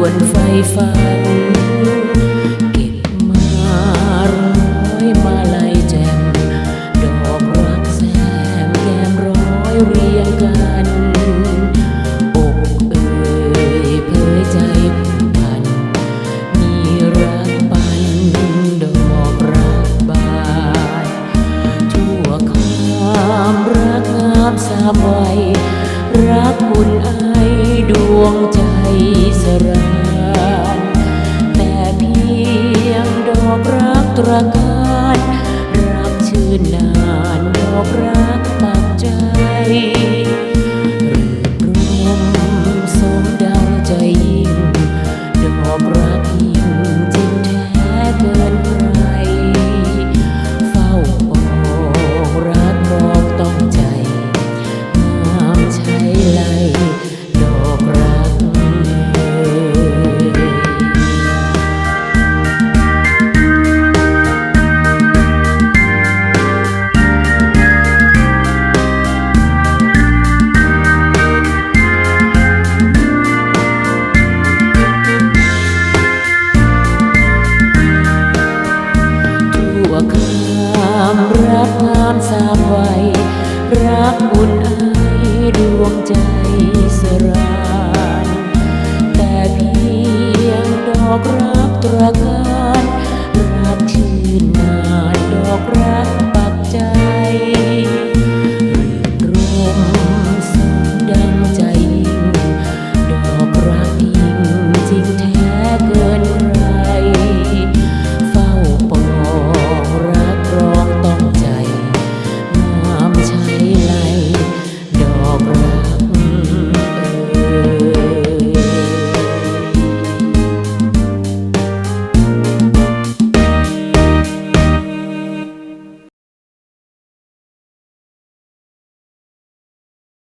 วนไฟฝัน เก็บมาร้อยมาลายแจ่มดอกรักแซมแกมร้อยเรียงกันอกเอ่ยเผยใจพัน มีรักปันดอกรักบตั่วความรักงามสาบรักคุณไอดวงใจ สรานแต่เพียงดอกรักตระการรักชื่นนาามสามวัย รักอุ่นไอดวงใจสรานแต่เพียงดอกรักตระก